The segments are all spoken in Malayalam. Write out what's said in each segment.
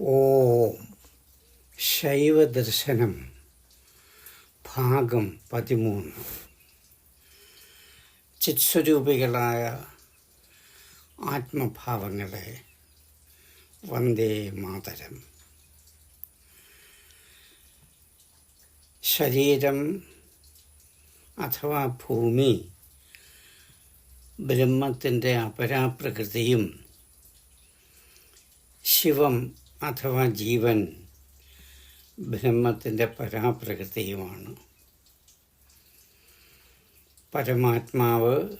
ഓം ശൈവദർശനം ഭാഗം പതിമൂന്ന്. ചിത്സ്വരൂപികളായ ആത്മഭാവങ്ങളെ വന്ദേ മാതരം. ശരീരം അഥവാ ഭൂമി ബ്രഹ്മത്തിന്റെ അപരാപ്രകൃതിയും ശിവം അഥവാ ജീവൻ ബ്രഹ്മത്തിന്റെ പരാപ്രകൃതിയുമാണ്. പരമാത്മാവ്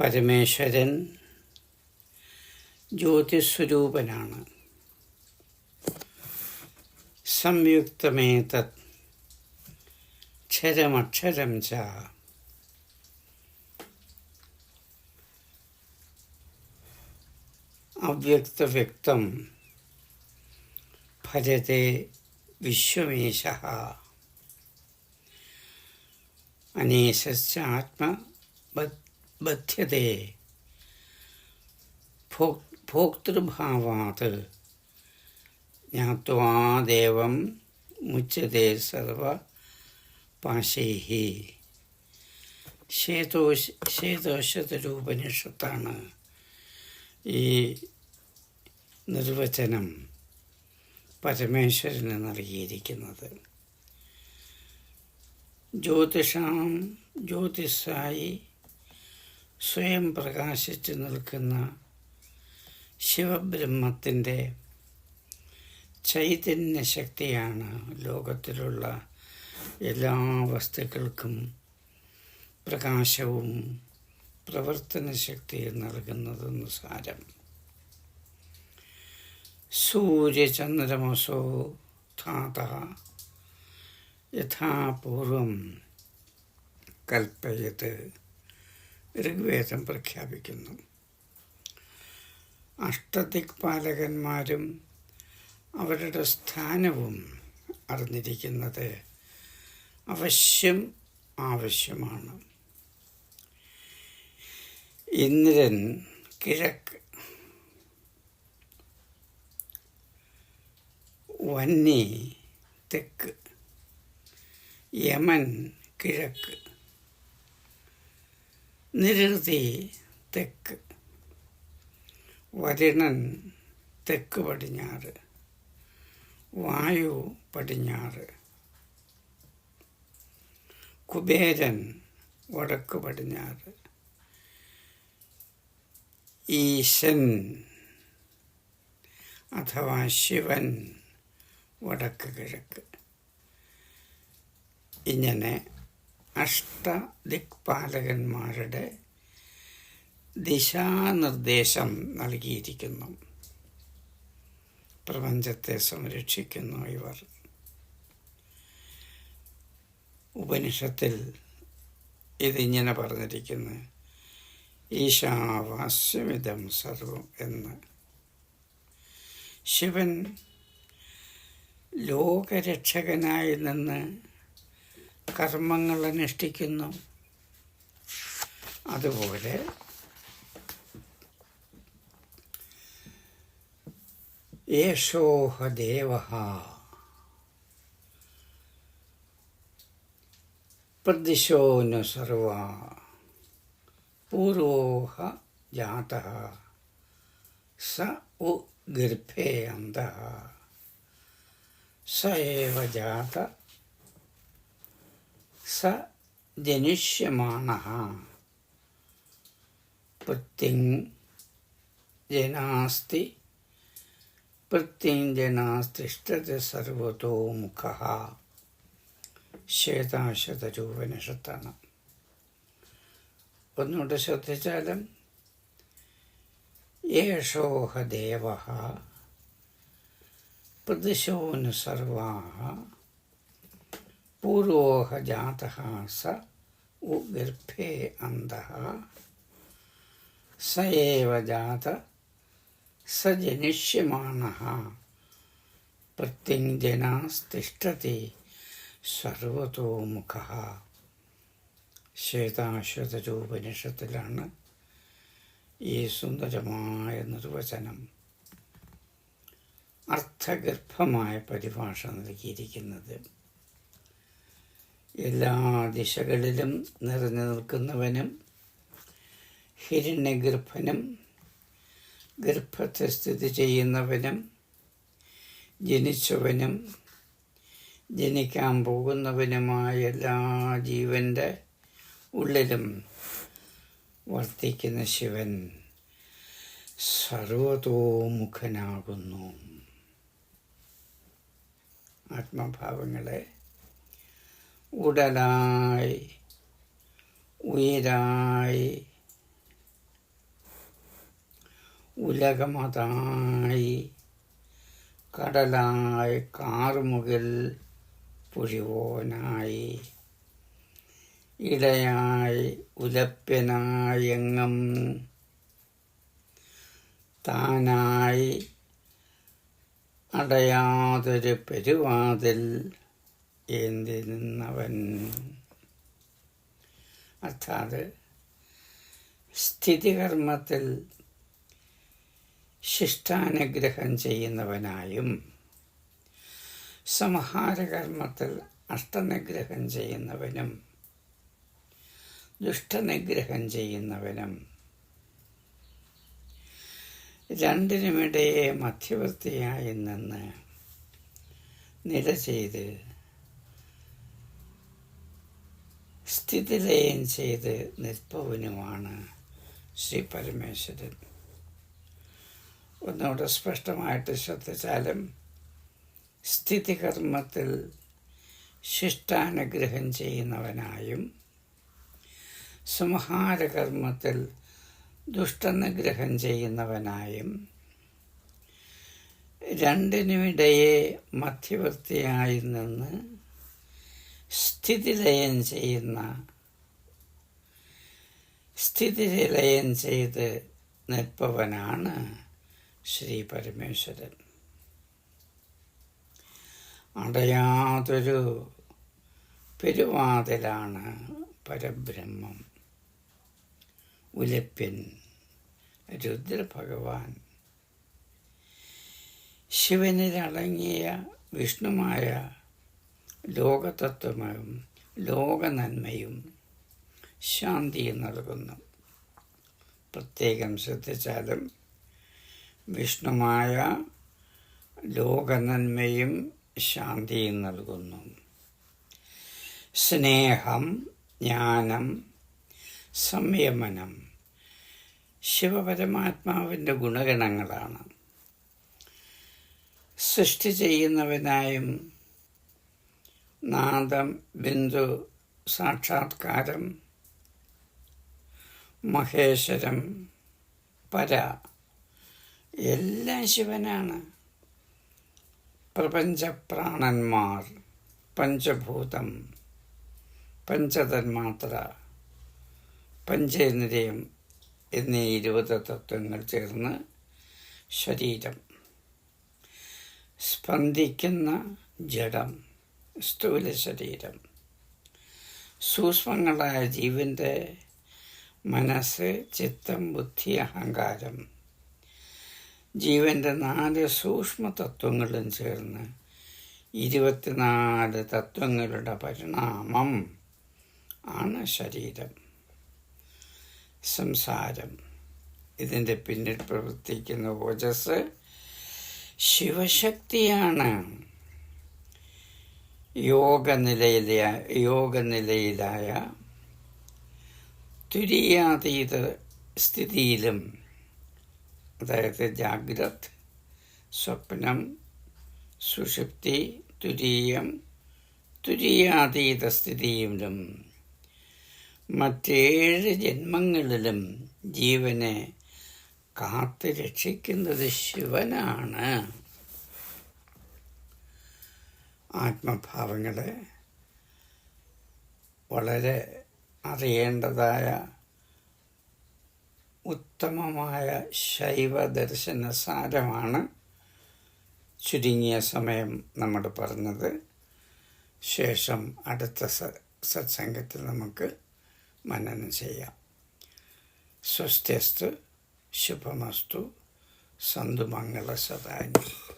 പരമേശ്വരൻ ജ്യോതിസ്വരൂപനാണ്. സംയുക്തമേതത് ക്ഷരമക്ഷരം ച അവ്യക്തവ്യക്തം ഭജത്തെ വിശ്വമേശ അനേശശ്ച ആത്മബധ്യത്തെ ഭോക്തൃഭാവാത് ജ്ഞാത്വാ ദേവം മുച്ചത്തെ സർവ പാശൈः ശേതോഷ ശേതോഷതരൂപനിഷത്താണ് ഈ നിർവചനം പരമേശ്വരന് നൽകിയിരിക്കുന്നത് ജ്യോതിഷാം ജ്യോതിഷായി സ്വയം പ്രകാശിച്ചു നിൽക്കുന്ന ശിവബ്രഹ്മത്തിന്റെ ചൈതന്യ ശക്തിയാണ് ലോകത്തിലുള്ള എല്ലാ വസ്തുക്കൾക്കും പ്രകാശവും പ്രവർത്തന ശക്തിയും നൽകുന്നതെന്ന് സാരം. സൂര്യചന്ദ്രമസോ ധാത. യഥാപൂർവം കൽപ്പയത് ഋഗ്വേദം പ്രഖ്യാപിക്കുന്നു. അഷ്ടദിക്പാലകന്മാരും അവരുടെ സ്ഥാനവും അറിഞ്ഞിരിക്കുന്നത് അവശ്യം ആവശ്യമാണ്. ഇന്ദ്രൻ കിഴക്ക് വന്നി തെക്ക്. യമൻ കിഴക്ക്. നിരുതി തെക്ക്. വരുണൻ തെക്ക് പടിഞ്ഞാറ്. വായു പടിഞ്ഞാറ്. കുബേരൻ വടക്ക് പടിഞ്ഞാറ്. ഈശൻ അഥവാ ശിവൻ. വടക്ക് കിഴക്ക്. ഇങ്ങനെ അഷ്ടദിക്പാലകന്മാരുടെ ദിശാനിർദ്ദേശം നൽകിയിരിക്കുന്നു. പ്രപഞ്ചത്തെ സംരക്ഷിക്കുന്നു ഇവർ. ഉപനിഷത്തിൽ ഇതിങ്ങനെ പറഞ്ഞിരിക്കുന്നു. ഈശാവാസ്യമിതം സർവം എന്ന്. ശിവൻ ലോകരക്ഷകനായി നിന്ന് കർമ്മങ്ങൾ അനുഷ്ഠിക്കുന്നു അതുപോലെ യേശോഹ ദേവ പ്രതിശോനു സർവ പൂർവോഹ ജാത സ ഉ ഗർഭേ അന്ത സ ഏവ ജാത സ ജനിഷ്യമാണ പ്രത്യഞ്ജനാസ്തി പ്രത്യഞ്ജനാസ്തിഷ്ഠത സർവതോ മുഖ ശ്വേതാശതരൂപനിഷത്താണ് ഒന്നുകൂടെ ശ്രദ്ധിച്ചാലും യേശോഹ ദേവ പ്രതിശോന് സർവാ പൂർവോഹ ജാത സ ഗർഭേ അന്ത സ ഏവ ജാത സ ജനിഷ്യമാണ പ്രത്യഞ്ജനാസ്തിഷ്ഠതി സർവതോ മുഖ ശ്വേതാശ്വതരൂപനിഷത്തിലാണ് ഈ സുന്ദരമായ നിർവചനം അർത്ഥഗർഭമായ പരിഭാഷ നൽകിയിരിക്കുന്നത്. എല്ലാ ദിശകളിലും നിറഞ്ഞു നിൽക്കുന്നവനും ഹിരണ്യഗർഭനും ഗർഭത്തെ സ്ഥിതി ചെയ്യുന്നവനും ജനിച്ചവനും ജനിക്കാൻ പോകുന്നവനുമായ എല്ലാ ജീവന്റെ ഉള്ളിലും വർത്തിക്കുന്ന ശിവൻ സർവതോമുഖനാകുന്നു. ആത്മഭാവങ്ങളെ ഉടലായി ഉയരായി ഉലകമതായി കടലായി കാർമുകിൽ പുഴിവോനായി ഇടയായി ഉലപ്യനായെങ്ങം താനായി അടയാതൊരു പെരുവാതിൽ ഏന്തി അർത്ഥാത് സ്ഥിതികർമ്മത്തിൽ ശിഷ്ടാനുഗ്രഹം ചെയ്യുന്നവനായും സംഹാരകർമ്മത്തിൽ അഷ്ടനിഗ്രഹം ചെയ്യുന്നവനും ദുഷ്ടനിഗ്രഹം ചെയ്യുന്നവനും. രണ്ടിനുമിടയെ മധ്യവർത്തിയായി നിന്ന് നില ചെയ്ത് സ്ഥിതിലയം ചെയ്ത് നിൽപ്പവനുമാണ് ശ്രീ പരമേശ്വരൻ. ഒന്നുകൂടെ സ്പഷ്ടമായിട്ട് ശ്രദ്ധിച്ചാലും സ്ഥിതികർമ്മത്തിൽ ശിഷ്ടാനുഗ്രഹം ചെയ്യുന്നവനായും സംഹാരകർമ്മത്തിൽ ദുഷ്ടനിഗ്രഹം ചെയ്യുന്നവനായും രണ്ടിനുമിടയെ മധ്യവർത്തിയായി നിന്ന് സ്ഥിതിലയം ചെയ്യുന്ന സ്ഥിതിലയം ചെയ്ത് നിൽപ്പവനാണ് ശ്രീ പരമേശ്വരൻ. അടയാതൊരു പെരുവാതിലാണ് പരബ്രഹ്മം. ഉലപ്യൻ രുദ്രഭഗവാൻ. ശിവനിലടങ്ങിയ വിഷ്ണുമായ ലോകതത്വമായും ലോകനന്മയും ശാന്തിയും നൽകുന്നു. പ്രത്യേകം ശ്രദ്ധിച്ചാലും വിഷ്ണുമായ ലോകനന്മയും ശാന്തിയും നൽകുന്നു. സ്നേഹം ജ്ഞാനം സംയമനം. ശിവപരമാത്മാവിന്റെ ഗുണഗണങ്ങളാണ്. സൃഷ്ടി ചെയ്യുന്നവനായും നാദം ബിന്ദു സാക്ഷാത്കാരം മഹേശ്വരം പര എല്ലാം ശിവനാണ്. പ്രപഞ്ചപ്രാണന്മാർ പഞ്ചഭൂതം പഞ്ചതന്മാത്ര പഞ്ചേന്ദ്രിയം എന്നീ ഇരുപത് തത്വങ്ങൾ ചേർന്ന് ശരീരം. സ്പന്ദിക്കുന്ന ജഡം സ്ഥൂല ശരീരം. സൂക്ഷ്മങ്ങളായ ജീവന്റെ മനസ്സ് ചിത്തം ബുദ്ധി അഹങ്കാരം. ജീവന്റെ നാല് സൂക്ഷ്മ തത്വങ്ങളും ചേർന്ന് ഇരുപത്തിനാല് തത്വങ്ങളുടെ പരിണാമം ആണ് ശരീരം. സംസാരം. ഇതിന്റെ പിന്നിൽ പ്രവർത്തിക്കുന്ന ഓജസ് ശിവശക്തിയാണ്. യോഗനിലയിലെ യോഗനിലയിലായ തുരിയാതീത സ്ഥിതിയിലും അതായത് ജാഗ്രത് സ്വപ്നം സുഷുപ്തി തുരീയം തുരിയാതീത സ്ഥിതിയിലും മറ്റേഴ് ജന്മങ്ങളിലും ജീവനെ കാത്തു രക്ഷിക്കുന്നത് ശിവനാണ്. ആത്മഭാവങ്ങളെ വളരെ അറിയേണ്ടതായ ഉത്തമമായ ശൈവ ദർശന സാരമാണ് ചുരുങ്ങിയ സമയം നമ്മൾ പറഞ്ഞത്. ശേഷം അടുത്ത സത്സംഗത്തിൽ നമുക്ക് മനനം ചെയ്യാം. സ്വസ്ഥ്യസ്തു ശുഭമസ്തു സന്തുമംഗള സദാനി.